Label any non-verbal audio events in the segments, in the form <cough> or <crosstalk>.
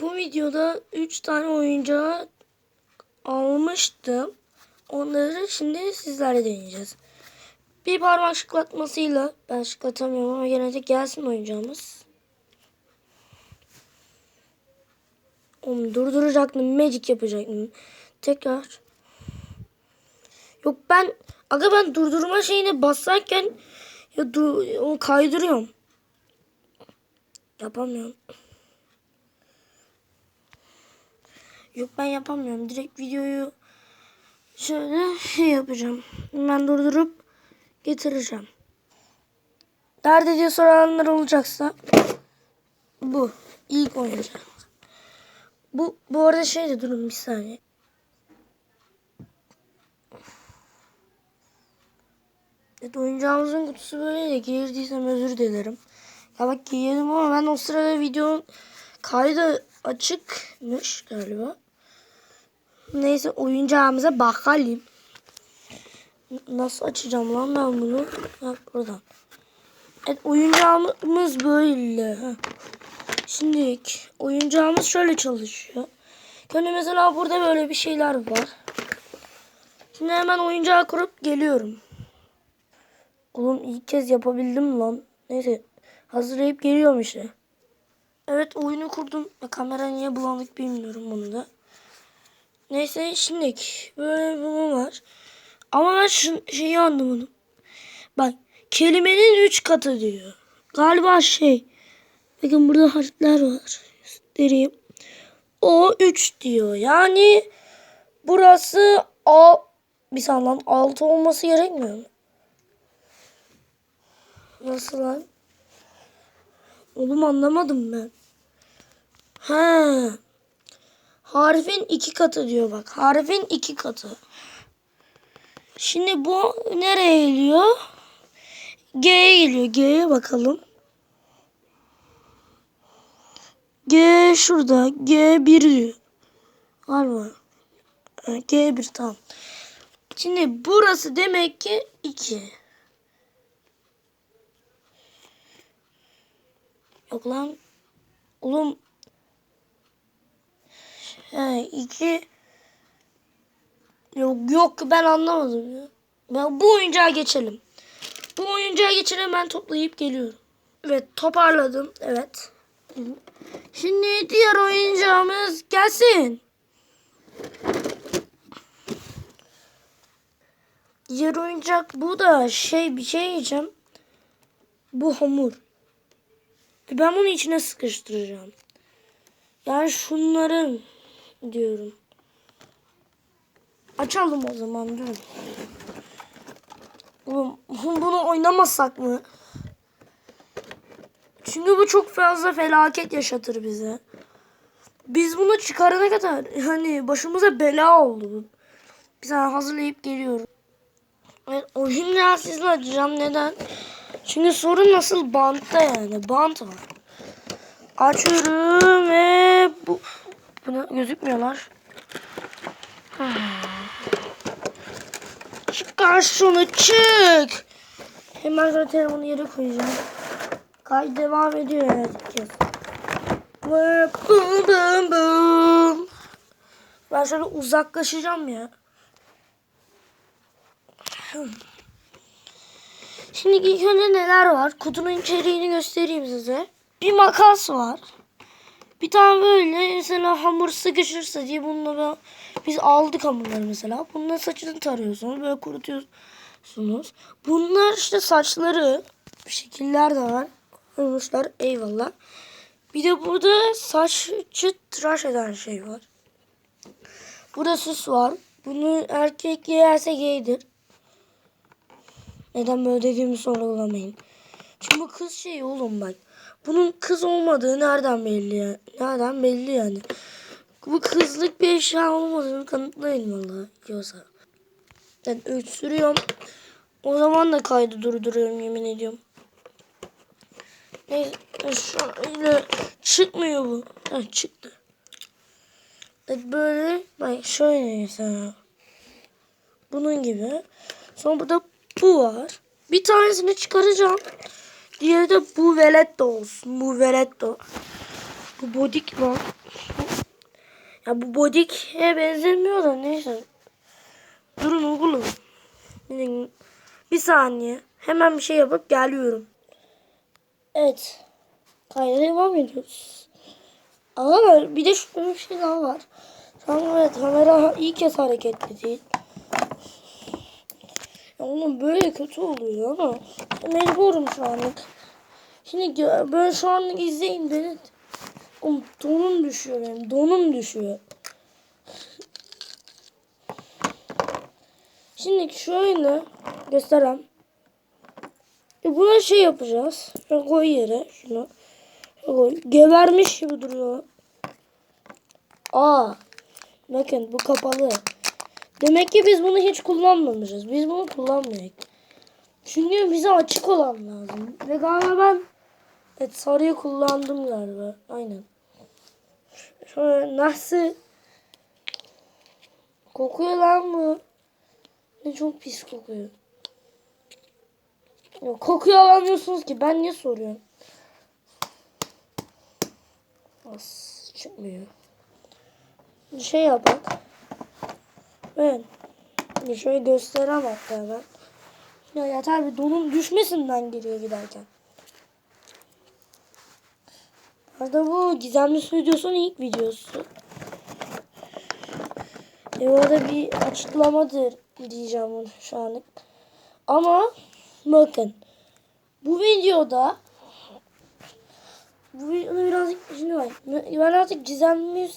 Bu videoda 3 tane oyuncağı almıştım. Onları şimdi sizlerle deneyeceğiz. Bir parmak şıklatmasıyla ben şıklatamıyorum ama gene de gelsin oyuncağımız. Onu durduracaktım. Magic yapacaktım. Tekrar. Yok ben aga ben durdurma şeyine basarken ya dur, onu kaydırıyorum. Yapamıyorum. Yok ben yapamıyorum. Direkt videoyu şöyle şey yapacağım. Ben durdurup getireceğim. Nerede diye soranlar olacaksa bu. ilk oyuncak. Bu, bu arada şey de durun bir saniye. Evet oyuncağımızın kutusu böyle de girdiysem özür dilerim. Ya bak giydim ama ben o sırada videonun kaydı açıkmış galiba. Neyse oyuncağımıza bakalım. Nasıl açacağım lan ben bunu? Ha, buradan. Evet oyuncağımız böyle. Şimdi oyuncağımız şöyle çalışıyor. Şimdi mesela burada böyle bir şeyler var. Şimdi hemen oyuncağı kurup geliyorum. Oğlum ilk kez yapabildim lan. Neyse hazırlayıp geliyorum işte. Evet oyunu kurdum. Kamera niye bulanık bilmiyorum bunu da. Neyse şimdi böyle bunu var. Ama ben şu şeyi anlamadım. Bak kelimenin üç katı diyor. Galiba şey. Bakın burada harfler var. Göstereyim. O 3 diyor. Yani burası A bir saniye lan 6 olması gerekmiyor mu? Nasıl lan? Oğlum anlamadım ben. Ha. Harfin iki katı diyor bak. Harfin iki katı. Şimdi bu nereye geliyor? G'ye geliyor. G'ye bakalım. G şurada. G1 diyor. Galiba. Ha, G1 tamam. Şimdi burası demek ki 2. Yok lan. Oğlum. He, iki. Yok yok ben anlamadım ya. Ben bu oyuncağa geçelim. Bu oyuncağa geçelim ben toplayıp geliyorum. Evet toparladım. Evet. Şimdi diğer oyuncağımız gelsin. Diğer oyuncak bu da şey bir şey yiyeceğim. Bu hamur. Ben bunu içine sıkıştıracağım. Yani şunların diyorum. Açalım o zaman dur. Oğlum <laughs> bunu oynamasak mı? Çünkü bu çok fazla felaket yaşatır bize. Biz bunu çıkarana kadar <laughs> hani başımıza bela oldu. Tane hazırlayıp geliyorum. Evet, oyunu sizle açacağım. Neden? Çünkü sorun nasıl bantta yani. Bant var. Açıyorum ve bu buna gözükmüyorlar. Çıkar şunu çık. Hemen zaten onu yere koyacağım. Kay devam ediyor herkes. Ve bum. Ben şöyle uzaklaşacağım ya. Şimdi ilk önce neler var? Kutunun içeriğini göstereyim size. Bir makas var. Bir tane böyle mesela hamur sıkışırsa diye bununla biz aldık hamurları mesela. Bununla saçını tarıyorsunuz. Böyle kurutuyorsunuz. Bunlar işte saçları. Şekiller de var. Koymuşlar. Eyvallah. Bir de burada saçı tıraş eden şey var. Burada süs var. Bunu erkek giyerse giydir. Neden böyle dediğimi sorgulamayın. Çünkü bu kız şey oğlum bak. Bunun kız olmadığı nereden belli ya? Nereden belli yani? Bu kızlık bir eşya olmadığını kanıtlayın valla diyorsa. Ben öksürüyorum. O zaman da kaydı durduruyorum yemin ediyorum. Neyse şöyle çıkmıyor bu. Ha çıktı. Evet böyle bak şöyle mesela. Bunun gibi. Sonra burada bu var. Bir tanesini çıkaracağım. Diğeri de bu veletto olsun. Bu veletto. Bu bodik lan. Ya bu bodik'e benzemiyor da neyse. Durun oğlum. Bir- saniye. Hemen bir şey yapıp geliyorum. Evet. Kayda devam ediyoruz. Ama bir de şöyle bir şey daha var. Evet kamera ilk kez hareketli değil. Ya oğlum böyle kötü oluyor ama mecburum şu anlık. Şimdi böyle şu anlık izleyin beni. Oğlum donum düşüyor benim. Donum düşüyor. Şimdi şöyle göstereyim. E buna şey yapacağız. Şöyle koy yere şunu. Koy. Gebermiş gibi duruyor. Aa. Bakın bu kapalı. Demek ki biz bunu hiç kullanmamışız. Biz bunu kullanmayız. Çünkü bize açık olan lazım. Ve galiba ben evet, sarıyı kullandım galiba. Aynen. Şöyle nasıl kokuyor lan bu? Ne çok pis kokuyor. Ya, kokuyu alamıyorsunuz ki. Ben niye soruyorum? As çıkmıyor. Bir şey yapalım. Ben bir şöyle göstereyim hatta ben. Ya yeter bir donum düşmesinden geriye giderken. Arada bu Gizemli Stüdyosu'nun ilk videosu. E orada bir açıklamadır diyeceğim bunu şu anlık. Ama bakın bu videoda bu videoda birazcık şimdi bak ben artık Gizemli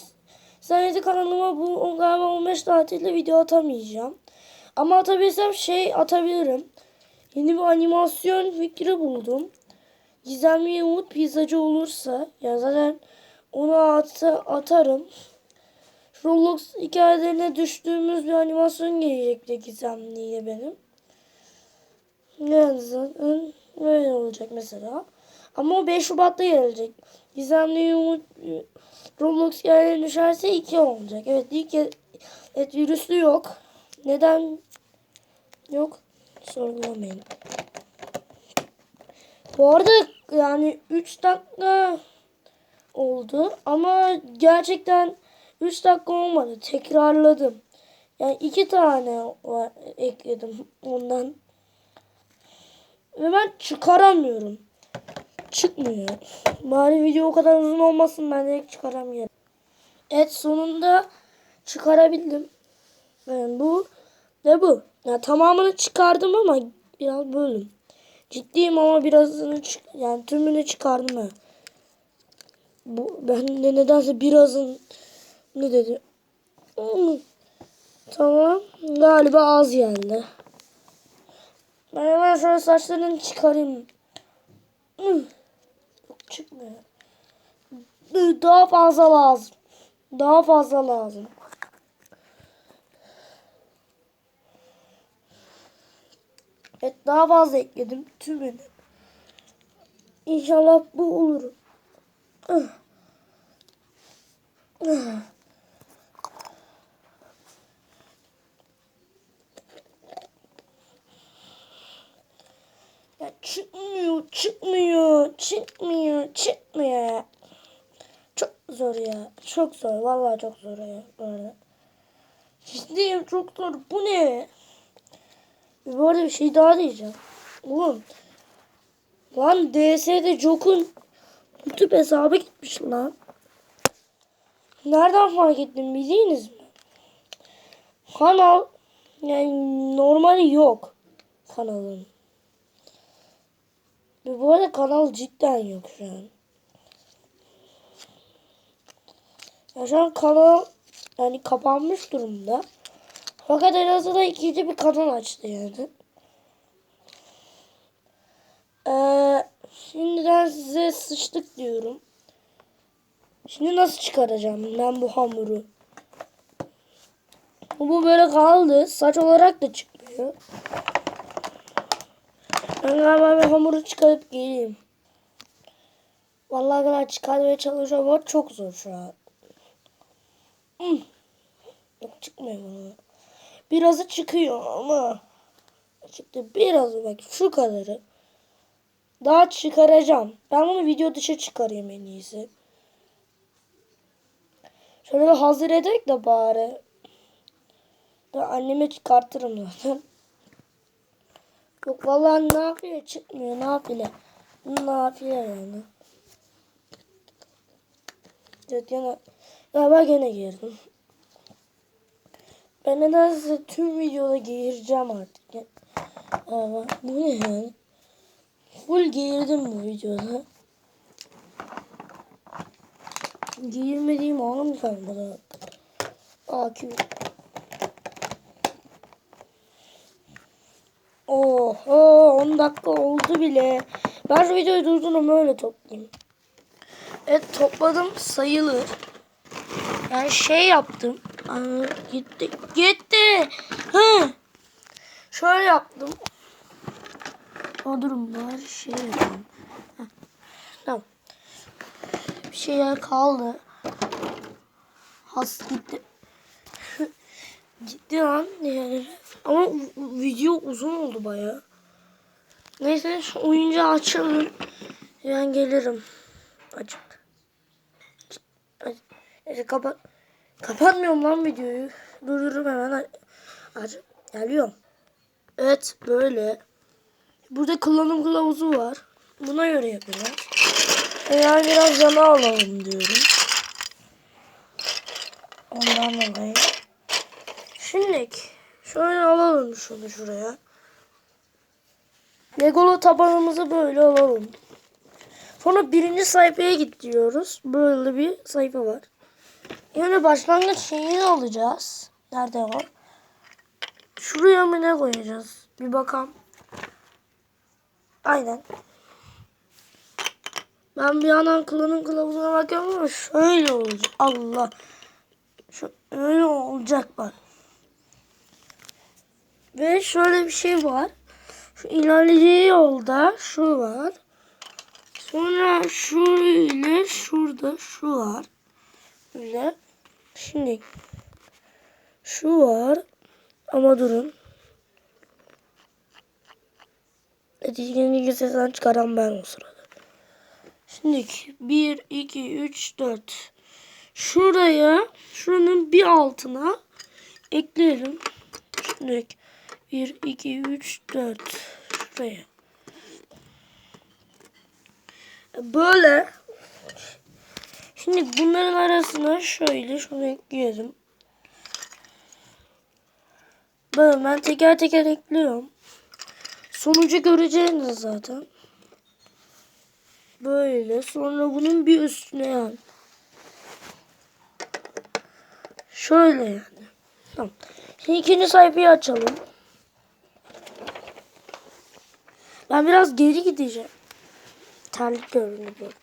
Saniyede kanalıma bu galiba 15 tatilde video atamayacağım. Ama atabilsem şey atabilirim. Yeni bir animasyon fikri buldum. Gizemli Umut pizzacı olursa ya zaten onu at atarım. Roblox hikayelerine düştüğümüz bir animasyon gelecekti Gizemli'ye benim. Yani zaten böyle olacak mesela. Ama o 5 Şubat'ta gelecek. Gizemli Umut Roblox hikayelerine düşerse 2 olacak. Evet ilk evet virüslü yok. Neden yok? Sorgulamayın. Bu arada yani 3 dakika oldu ama gerçekten 3 dakika olmadı. Tekrarladım. Yani iki tane var, ekledim ondan. Ve ben çıkaramıyorum. Çıkmıyor. Bari video o kadar uzun olmasın ben direkt çıkaramıyorum. Evet sonunda çıkarabildim. Yani bu ve bu. Yani tamamını çıkardım ama biraz bölüm. Ciddiyim ama birazını çık yani tümünü çıkardım ha. Bu ben de nedense birazın ne dedi? Hmm. Tamam. Galiba az geldi. Ben hemen şöyle saçlarını çıkarayım. Hmm. Çıkmıyor. Daha fazla lazım. Daha fazla lazım. Evet daha fazla ekledim tümünü. İnşallah bu olur. Çıkmıyor, çıkmıyor, çıkmıyor, çıkmıyor. Çok zor ya. Çok zor. Vallahi çok zor ya. Arada. Ciddiyim çok zor. Bu ne? Bu arada bir şey daha diyeceğim. Oğlum. Lan DS'de Jok'un YouTube hesabı gitmiş lan. Nereden fark ettim bildiğiniz mi? Kanal yani normali yok kanalın. Ve bu arada kanal cidden yok şu an. Ya şu an kanal yani kapanmış durumda. Fakat Elazığ'da ikinci bir kanal açtı yani. Ee, şimdiden size sıçtık diyorum. Şimdi nasıl çıkaracağım ben bu hamuru? Bu böyle kaldı. Saç olarak da çıkmıyor. Ben galiba bir hamuru çıkarıp geleyim. Vallahi ben çıkarmaya çalışıyorum ama çok zor şu an. Hmm. Yok çıkmıyor bana. Birazı çıkıyor ama çıktı birazı bak şu kadarı. Daha çıkaracağım. Ben bunu video dışı çıkarayım en iyisi. Şöyle hazır edek de bari. Ben anneme çıkartırım zaten. Yok vallahi yapıyor çıkmıyor. Ne yapıyor yani. Evet gene. Ya ben gene girdim. Ben nedense tüm videoda giyireceğim artık. Ya. Bu ne yani? Full giyirdim bu videoda. Giyirmediğim anı mı kalmadı? AQ. Oho 10 dakika oldu bile. Ben şu videoyu durdururum öyle toplayayım. Evet topladım sayılır. Yani şey yaptım. Aa, gitti. Gitti. Hı. Şöyle yaptım. O durum var. Şey yapalım. Heh. Tamam. Bir şeyler kaldı. Has gitti. Gitti lan yani. Ama video uzun oldu baya. Neyse şu oyuncağı açalım. Ben gelirim. Açık. Neyse kapat. Kapatmıyorum lan videoyu. Dururum hemen. Aç. Geliyorum. Evet böyle. Burada kullanım kılavuzu var. Buna göre yapıyorlar. Yani biraz yana alalım diyorum. Ondan dolayı. Şimdi şöyle alalım şunu şuraya. Legolu tabanımızı böyle alalım. Sonra birinci sayfaya gidiyoruz. Böyle bir sayfa var. Yani başlangıç şeyini alacağız. Nerede o? Şuraya mı ne koyacağız? Bir bakalım. Aynen. Ben bir yandan kullanım kılavuzuna bakıyorum ama şöyle olacak. Allah. Şöyle olacak bak. Ve şöyle bir şey var. Şu ilerlediği yolda şu var. Sonra şöyle şurada şu var. Böyle. Şimdi şu var. Ama durun. Neticeni sesten çıkaran ben o sırada. Şimdi 1, 2, 3, 4. Şuraya, şuranın bir altına ekleyelim. Şimdi 1, 2, 3, 4. Şuraya. Böyle. Şimdi bunların arasına şöyle şunu ekleyelim. Böyle ben teker teker ekliyorum. Sonucu göreceğiniz zaten. Böyle. Sonra bunun bir üstüne yani. Şöyle yani. Tamam. Şimdi ikinci sayfayı açalım. Ben biraz geri gideceğim. Terlik görünüyor.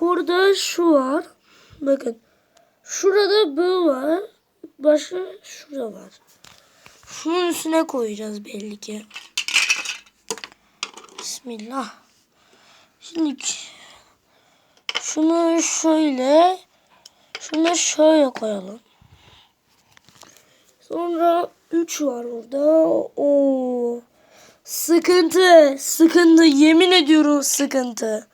Burada şu var. Bakın. Şurada bu var. Başka şurada var. Şunun üstüne koyacağız belli ki. Bismillah. Şimdi şunu şöyle şunu şöyle koyalım. Sonra 3 var orada. O sıkıntı, sıkıntı yemin ediyorum sıkıntı.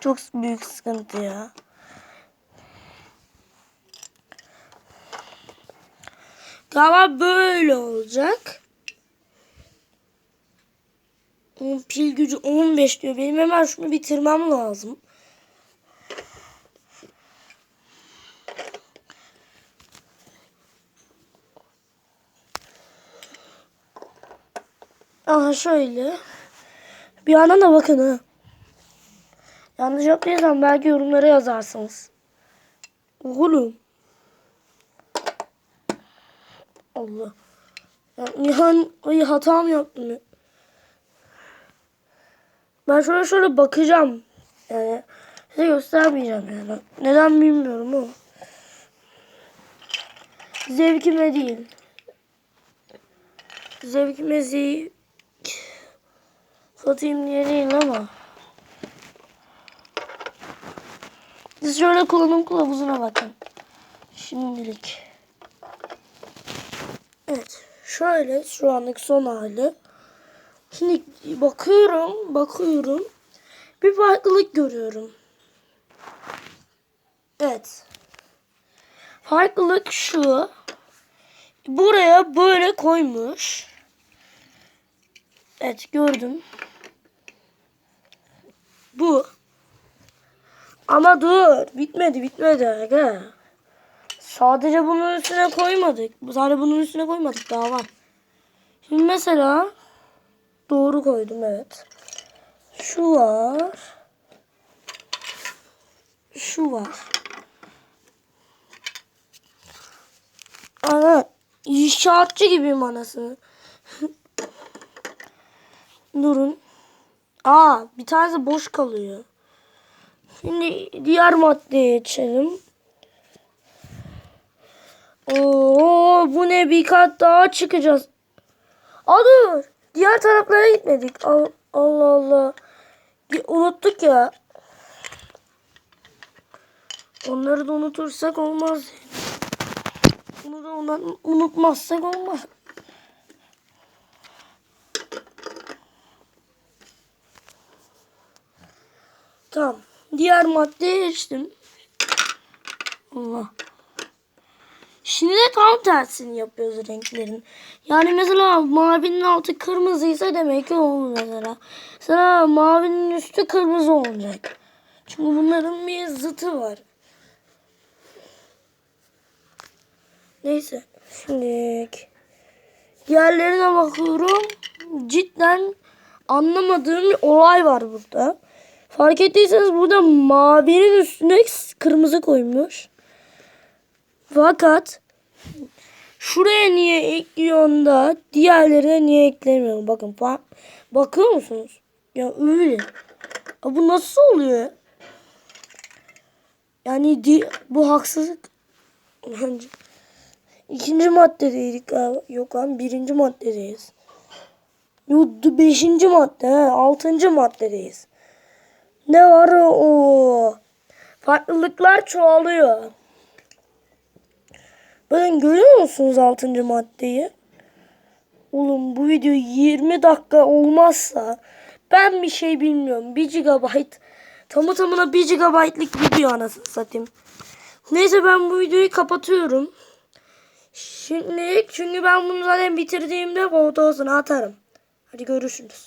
Çok büyük sıkıntı ya. Galiba böyle olacak. Pil gücü 15 diyor. Benim hemen şunu bitirmem lazım. Aha şöyle. Bir yandan da bakın ha. Yanlış yaptıysam belki yorumlara yazarsınız. Oğlum. Allah. Ya, Nihan ay hatam yaptım ya. Ben şöyle şöyle bakacağım. Yani size göstermeyeceğim yani. Neden bilmiyorum ama. Zevkime değil. Zevkime zevk satayım diye değil ama. Siz şöyle kullanım kılavuzuna bakın. Şimdilik. Evet. Şöyle şu anlık son hali. Şimdi bakıyorum, bakıyorum. Bir farklılık görüyorum. Evet. Farklılık şu. Buraya böyle koymuş. Evet gördüm. Bu. Ama dur. Bitmedi bitmedi. Aga. Sadece bunun üstüne koymadık. Sadece bunun üstüne koymadık. Daha var. Şimdi mesela doğru koydum evet. Şu var. Şu var. Ana inşaatçı gibiyim anasını. <laughs> Durun. Aa bir tanesi boş kalıyor. Şimdi diğer maddeye geçelim. Oo bu ne bir kat daha çıkacağız. Aa dur. Diğer taraflara gitmedik. Al- Allah Allah. Unuttuk ya. Onları da unutursak olmaz. Bunu da unutmazsak olmaz. Tamam. Diğer maddeye geçtim. Allah. Şimdi de tam tersini yapıyoruz renklerin. Yani mesela mavinin altı kırmızıysa demek ki olur mesela. Mesela mavinin üstü kırmızı olacak. Çünkü bunların bir zıtı var. Neyse. Şimdi diğerlerine bakıyorum. Cidden anlamadığım bir olay var burada. Fark ettiyseniz burada mavinin üstüne kırmızı koymuş. Fakat şuraya niye ekliyorsun da diğerlerine niye eklemiyorsun? Bakın bakıyor musunuz? Ya öyle. Ya bu nasıl oluyor? Yani di- bu haksızlık. Bence. İkinci maddedeydik galiba. Yok lan birinci maddedeyiz. Yok beşinci madde. Altıncı maddedeyiz. Ne var o? Farklılıklar çoğalıyor. Bakın görüyor musunuz 6. maddeyi? Oğlum bu video 20 dakika olmazsa ben bir şey bilmiyorum. 1 GB tamı tamına 1 GB'lık video anasını satayım. Neyse ben bu videoyu kapatıyorum. Şimdi çünkü ben bunu zaten bitirdiğimde fotosunu atarım. Hadi görüşürüz.